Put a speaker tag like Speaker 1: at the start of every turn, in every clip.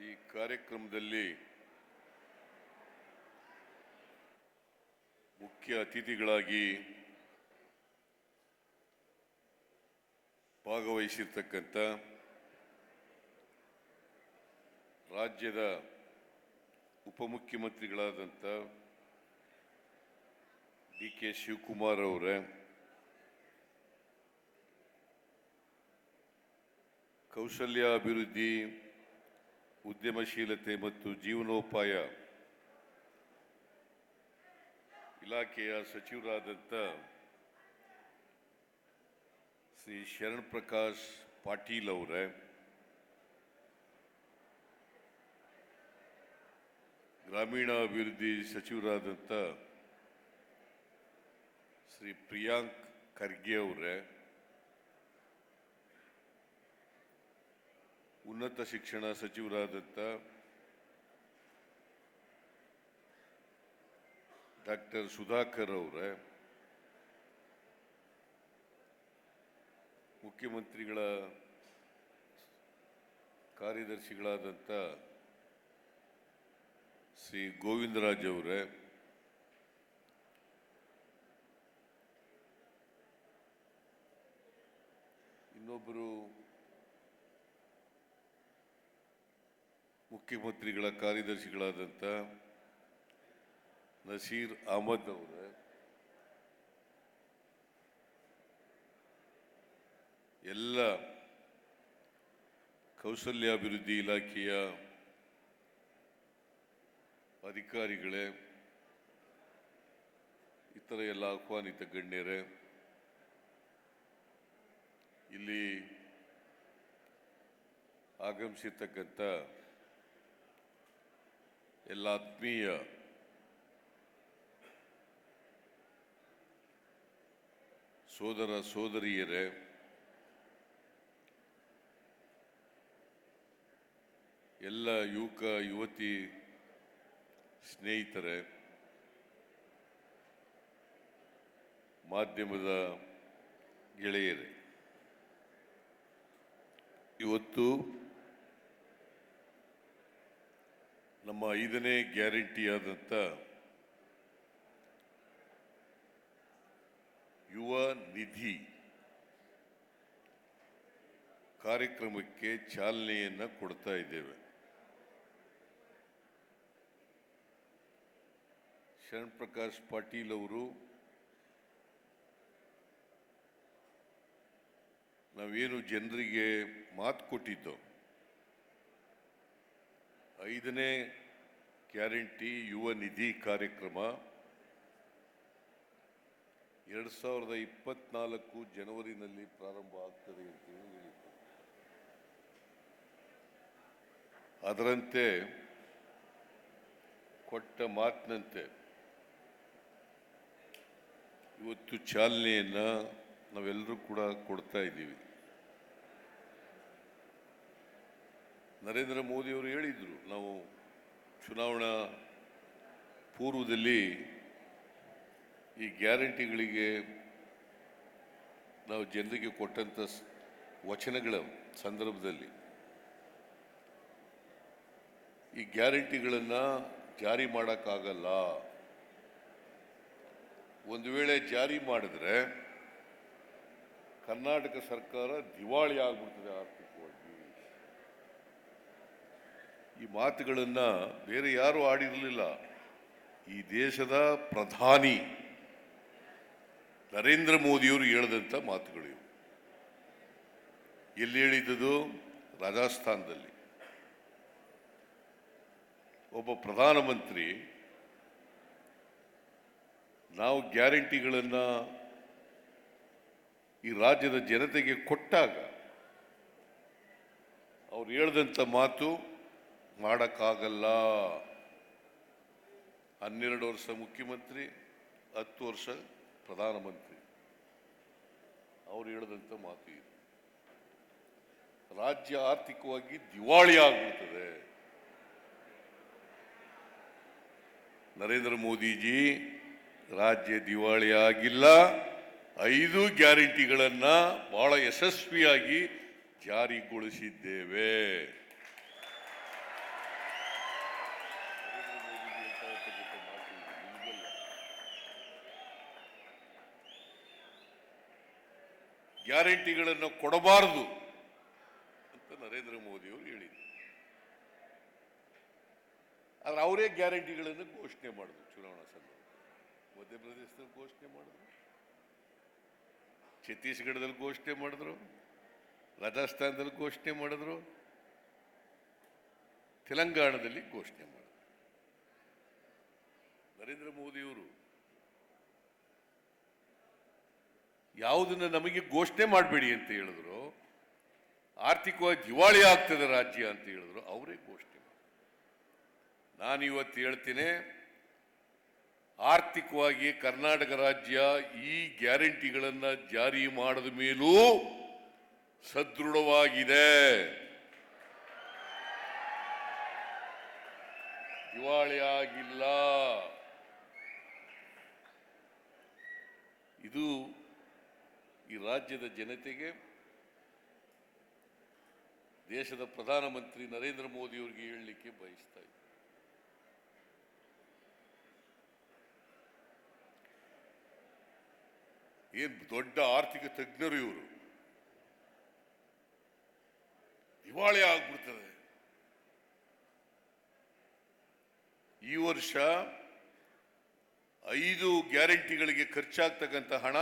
Speaker 1: ಈ ಕಾರ್ಯಕ್ರಮದಲ್ಲಿ ಮುಖ್ಯ ಅತಿಥಿಗಳಾಗಿ ಭಾಗವಹಿಸಿರ್ತಕ್ಕಂಥ ರಾಜ್ಯದ ಉಪಮುಖ್ಯಮಂತ್ರಿಗಳಾದಂಥ ಡಿ ಕೆ ಶಿವಕುಮಾರ್ ಅವರೇ ಕೌಶಲ್ಯ ಅಭಿವೃದ್ಧಿ ಉದ್ಯಮಶೀಲತೆ ಮತ್ತು ಜೀವನೋಪಾಯ ಇಲಾಖೆಯ ಸಚಿವರಾದಂಥ ಶ್ರೀ ಶರಣ್ ಪ್ರಕಾಶ್ ಪಾಟೀಲ್ ಅವರೇ, ಗ್ರಾಮೀಣಾಭಿವೃದ್ಧಿ ಸಚಿವರಾದಂಥ ಶ್ರೀ ಪ್ರಿಯಾಂಕ್ ಖರ್ಗೆ ಅವರೇ ಉನ್ನತ ಶಿಕ್ಷಣ ಸಚಿವರಾದಂಥ ಡಾಕ್ಟರ್ ಸುಧಾಕರ್ ಅವರ ಮುಖ್ಯಮಂತ್ರಿಗಳ ಕಾರ್ಯದರ್ಶಿಗಳಾದಂಥ ಶ್ರೀ ಗೋವಿಂದರಾಜ್ ಅವರೇ ಇನ್ನೊಬ್ಬರು ಮುಖ್ಯಮಂತ್ರಿಗಳ ಕಾರ್ಯದರ್ಶಿಗಳಾದಂಥ ನಸೀರ್ ಅಹಮದ್ ಅವರ, ಎಲ್ಲ ಕೌಶಲ್ಯಾಭಿವೃದ್ಧಿ ಇಲಾಖೆಯ ಅಧಿಕಾರಿಗಳೇ, ಇತರ ಎಲ್ಲ ಆಹ್ವಾನಿತ ಗಣ್ಯರೇ, ಇಲ್ಲಿ ಆಗಮಿಸಿರ್ತಕ್ಕಂಥ ಎಲ್ಲ ಆತ್ಮೀಯ ಸೋದರ ಸೋದರಿಯರೇ ಎಲ್ಲ ಯುವಕ ಯುವತಿ ಸ್ನೇಹಿತರೆ ಮಾಧ್ಯಮದ ಗೆಳೆಯರೇ ಇವತ್ತು ನಮ್ಮ ಐದನೇ ಗ್ಯಾರಂಟಿ ಆದಂಥ ಯುವ ನಿಧಿ ಕಾರ್ಯಕ್ರಮಕ್ಕೆ ಚಾಲನೆಯನ್ನು ಕೊಡ್ತಾ ಇದ್ದೇವೆ. ಶರಣ್ ಪ್ರಕಾಶ್ ಪಾಟೀಲ್ ಅವರು ನಾವೇನು ಜನರಿಗೆ ಮಾತು ಕೊಟ್ಟಿದ್ದೋ ಐದನೇ ಗ್ಯಾರಂಟಿ ಯುವ ನಿಧಿ ಕಾರ್ಯಕ್ರಮ. ಎರಡು ಸಾವಿರದ ಇಪ್ಪತ್ನಾಲ್ಕು ಜನವರಿನಲ್ಲಿ ಪ್ರಾರಂಭ ಆಗ್ತದೆ ಅಂತ ಹೇಳಿ ಹೇಳಿದ್ರು. ಅದರಂತೆ ಕೊಟ್ಟ ಮಾತಿನಂತೆ ಇವತ್ತು ಚಾಲನೆಯನ್ನು ನಾವೆಲ್ಲರೂ ಕೂಡ ಕೊಡ್ತಾ ಇದ್ದೀವಿ. ನರೇಂದ್ರ ಮೋದಿಯವರು ಹೇಳಿದರು, ನಾವು ಚುನಾವಣಾ ಪೂರ್ವದಲ್ಲಿ ಈ ಗ್ಯಾರಂಟಿಗಳಿಗೆ ನಾವು ಜನರಿಗೆ ಕೊಟ್ಟಂಥ ವಚನಗಳ ಸಂದರ್ಭದಲ್ಲಿ ಈ ಗ್ಯಾರಂಟಿಗಳನ್ನು ಜಾರಿ ಮಾಡೋಕ್ಕಾಗಲ್ಲ. ಒಂದು ವೇಳೆ ಜಾರಿ ಮಾಡಿದ್ರೆ ಕರ್ನಾಟಕ ಸರ್ಕಾರ ದಿವಾಳಿ ಆಗ್ಬಿಡ್ತದೆ ಆರ್ಥಿಕವಾಗಿ ಈ ಮಾತುಗಳನ್ನು ಬೇರೆ ಯಾರು ಆಡಿರಲಿಲ್ಲ. ಈ ದೇಶದ ಪ್ರಧಾನಿ ನರೇಂದ್ರ ಮೋದಿಯವರು ಹೇಳಿದಂಥ ಮಾತುಗಳು ಇವು. ಎಲ್ಲಿ ಹೇಳಿದ್ದುದು? ರಾಜಸ್ಥಾನದಲ್ಲಿ. ಒಬ್ಬ ಪ್ರಧಾನಮಂತ್ರಿ, ನಾವು ಗ್ಯಾರಂಟಿಗಳನ್ನು ಈ ರಾಜ್ಯದ ಜನತೆಗೆ ಕೊಟ್ಟಾಗ, ಅವ್ರು ಹೇಳ್ದಂಥ ಮಾತು ಮಾಡೋಕ್ಕಾಗಲ್ಲ. ಹನ್ನೆರಡು ವರ್ಷ ಮುಖ್ಯಮಂತ್ರಿ, ಹತ್ತು ವರ್ಷ ಪ್ರಧಾನಮಂತ್ರಿ. ಅವರು ಹೇಳಿದಂಥ ಮಾತು ಇದು. ರಾಜ್ಯ ಆರ್ಥಿಕವಾಗಿ ದಿವಾಳಿ ಆಗ್ಬಿಡ್ತದೆ. ನರೇಂದ್ರ ಮೋದಿಜಿ, ರಾಜ್ಯ ದಿವಾಳಿ ಆಗಿಲ್ಲ. ಐದು ಗ್ಯಾರಂಟಿಗಳನ್ನ ಬಹಳ ಯಶಸ್ವಿಯಾಗಿ ಜಾರಿಗೊಳಿಸಿದ್ದೇವೆ. ಗ್ಯಾರಂಟಿಗಳನ್ನು ಕೊಡಬಾರದು ಅಂತ ನರೇಂದ್ರ ಮೋದಿಯವರು ಹೇಳಿದರು. ಆದ್ರೆ ಅವರೇ ಗ್ಯಾರಂಟಿಗಳನ್ನು ಘೋಷಣೆ ಮಾಡಿದ್ರು ಚುನಾವಣಾ ಸಂದರ್ಭದಲ್ಲಿ. ಮಧ್ಯಪ್ರದೇಶದಲ್ಲಿ ಘೋಷಣೆ ಮಾಡಿದ್ರು. ಛತ್ತೀಸ್ಗಢದಲ್ಲಿ ಘೋಷಣೆ ಮಾಡಿದ್ರು. ರಾಜಸ್ಥಾನದಲ್ಲಿ ಘೋಷಣೆ ಮಾಡಿದ್ರು. ತೆಲಂಗಾಣದಲ್ಲಿ ಘೋಷಣೆ ಮಾಡಿದ್ರು. ನರೇಂದ್ರ ಮೋದಿಯವರು ಯಾವುದನ್ನ ನಮಗೆ ಘೋಷಣೆ ಮಾಡಬೇಡಿ ಅಂತ ಹೇಳಿದ್ರು. ಆರ್ಥಿಕವಾಗಿ ದಿವಾಳಿ ಆಗ್ತದೆ ರಾಜ್ಯ ಅಂತ ಹೇಳಿದ್ರು, ಅವರೇ ಘೋಷಣೆ ನಾನು ಇವತ್ತು ಹೇಳ್ತೀನಿ, ಆರ್ಥಿಕವಾಗಿ ಕರ್ನಾಟಕ ರಾಜ್ಯ ಈ ಗ್ಯಾರಂಟಿಗಳನ್ನು ಜಾರಿ ಮಾಡಿದ ಮೇಲೂ ಸದೃಢವಾಗಿದೆ. ದಿವಾಳಿ ಆಗಿಲ್ಲ. ಇದು ಈ ರಾಜ್ಯದ ಜನತೆಗೆ ದೇಶದ ಪ್ರಧಾನಮಂತ್ರಿ ನರೇಂದ್ರ ಮೋದಿಯವರಿಗೆ ಹೇಳಲಿಕ್ಕೆ ಬಯಸ್ತಾ ಇದ್ದೀನಿ ಏನ್ ದೊಡ್ಡ ಆರ್ಥಿಕ ತಜ್ಞರು ಇವರು. ದಿವಾಳಿ ಆಗ್ಬಿಡ್ತದೆ. ಈ ವರ್ಷ ಐದು ಗ್ಯಾರಂಟಿಗಳಿಗೆ ಖರ್ಚಾಗ್ತಕ್ಕಂಥ ಹಣ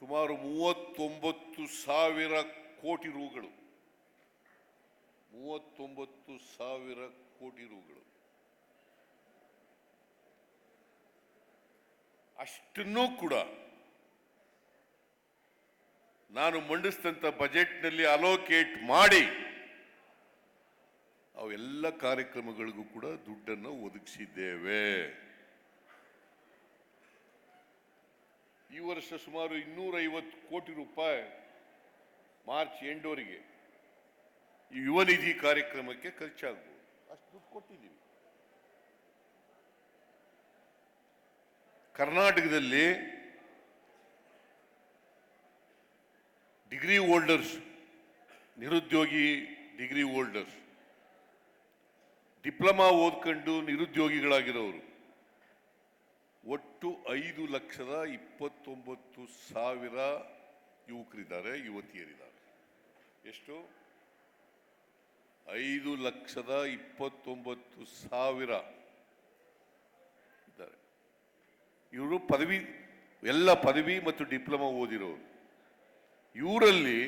Speaker 1: ಸುಮಾರು ಮೂವತ್ತೊಂಬತ್ತು ಸಾವಿರ ಕೋಟಿ ರೂಗಳು. ಮೂವತ್ತೊಂಬತ್ತು ಸಾವಿರ ಕೋಟಿ ರೂಗಳು. ಅಷ್ಟನ್ನೂ ಕೂಡ ನಾನು ಮಂಡಿಸಿದಂಥ ಬಜೆಟ್ನಲ್ಲಿ ಅಲೋಕೇಟ್ ಮಾಡಿ ಅವೆಲ್ಲ ಕಾರ್ಯಕ್ರಮಗಳಿಗೂ ಕೂಡ ದುಡ್ಡನ್ನು ಒದಗಿಸಿದ್ದೇವೆ. ಈ ವರ್ಷ ಸುಮಾರು ಇನ್ನೂರೈವತ್ತು ಕೋಟಿ ರೂಪಾಯಿ ಮಾರ್ಚ್ ಎಂಡೋರಿಗೆ ಈ ಯುವ ನಿಧಿ ಕಾರ್ಯಕ್ರಮಕ್ಕೆ ಖರ್ಚಾಗ್ಬೋದು. ಅಷ್ಟು ದುಡ್ಡು ಕೊಟ್ಟಿದ್ದೀವಿ. ಕರ್ನಾಟಕದಲ್ಲಿ ಡಿಗ್ರಿ ಹೋಲ್ಡರ್ಸ್, ನಿರುದ್ಯೋಗಿ ಡಿಗ್ರಿ ಹೋಲ್ಡರ್ಸ್, ಡಿಪ್ಲೊಮಾ ಓದ್ಕೊಂಡು ನಿರುದ್ಯೋಗಿಗಳಾಗಿರೋರು ಒಟ್ಟು ಐದು ಲಕ್ಷದ ಇಪ್ಪತ್ತೊಂಬತ್ತು ಸಾವಿರ ಯುವಕರಿದ್ದಾರೆ, ಯುವತಿಯರಿದ್ದಾರೆ. ಎಷ್ಟು? ಐದು ಲಕ್ಷದ ಇಪ್ಪತ್ತೊಂಬತ್ತು ಸಾವಿರ ಇದ್ದಾರೆ. ಇವರು ಪದವಿ, ಎಲ್ಲ ಪದವಿ ಮತ್ತು ಡಿಪ್ಲೊಮಾ ಓದಿರೋರು. ಇವರಲ್ಲಿ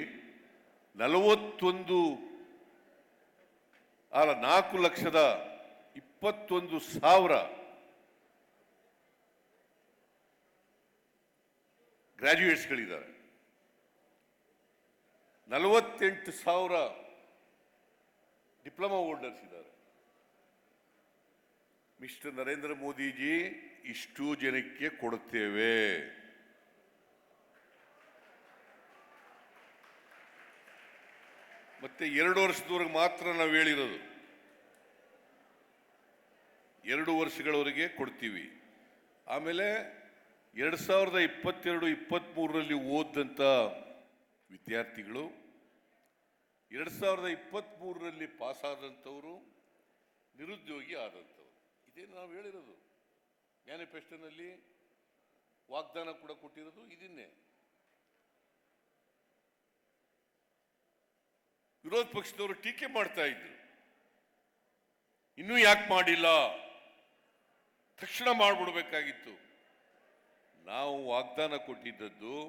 Speaker 1: ನಲವತ್ತೊಂದು ಅಲ್ಲ ನಾಲ್ಕು ಲಕ್ಷದ ಇಪ್ಪತ್ತೊಂದು ಸಾವಿರ ಗ್ರಾಜ್ಯುಯೇಟ್ಸ್ಗಳಿದ್ದಾರೆ ನಲವತ್ತೆಂಟು ಸಾವಿರ ಡಿಪ್ಲೊಮಾ ಹೋಲ್ಡರ್ಸ್ ಇದ್ದಾರೆ. ಮಿಸ್ಟರ್ ನರೇಂದ್ರ ಮೋದಿಜಿ, ಇಷ್ಟು ಜನಕ್ಕೆ ಕೊಡುತ್ತೇವೆ. ಮತ್ತೆ ಎರಡು ವರ್ಷದವರೆಗೆ ಮಾತ್ರ ನಾವು ಹೇಳಿರೋದು. ಎರಡು ವರ್ಷಗಳವರೆಗೆ ಕೊಡ್ತೀವಿ. ಆಮೇಲೆ ಎರಡು ಸಾವಿರದ ಇಪ್ಪತ್ತೆರಡು ಇಪ್ಪತ್ತ್ಮೂರರಲ್ಲಿ ಓದಿದಂಥ ವಿದ್ಯಾರ್ಥಿಗಳು, ಎರಡು ಸಾವಿರದ ಇಪ್ಪತ್ತ್ಮೂರರಲ್ಲಿ ಪಾಸಾದಂಥವರು, ನಿರುದ್ಯೋಗಿ ಆದಂಥವರು. ಇದೇನು ನಾವು ಹೇಳಿರೋದು? ಮ್ಯಾನಿಫೆಸ್ಟೋನಲ್ಲಿ ವಾಗ್ದಾನ ಕೂಡ ಕೊಟ್ಟಿರೋದು ಇದನ್ನೇ. ವಿರೋಧ ಪಕ್ಷದವರು ಟೀಕೆ ಮಾಡ್ತಾ ಇದ್ರು. ಇನ್ನೂ ಯಾಕೆ ಮಾಡಿಲ್ಲ? ತಕ್ಷಣ ಮಾಡಿಬಿಡ್ಬೇಕಾಗಿತ್ತು. ನಾವು ವಾಗ್ದಾನ ಕೊಟ್ಟಿದ್ದದ್ದು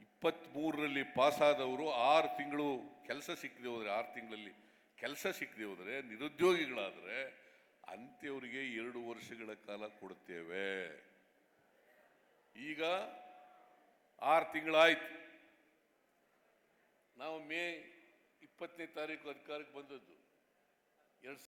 Speaker 1: ಇಪ್ಪತ್ತ್ಮೂರರಲ್ಲಿ ಪಾಸಾದವರು ಆರು ತಿಂಗಳು ಕೆಲಸ ಸಿಕ್ಕದೆ ಹೋದರೆ, ಆರು ತಿಂಗಳಲ್ಲಿ ಕೆಲಸ ಸಿಕ್ಕದೆ ಹೋದರೆ, ನಿರುದ್ಯೋಗಿಗಳಾದರೆ ಅಂತ್ಯವರಿಗೆ ಎರಡು ವರ್ಷಗಳ ಕಾಲ ಕೊಡುತ್ತೇವೆ ಈಗ ಆರು ತಿಂಗಳಾಯ್ತು. ನಾವು ಮೇ ಇಪ್ಪತ್ತನೇ ತಾರೀಕು ಅಧಿಕಾರಕ್ಕೆ ಬಂದದ್ದು. ಎರಡು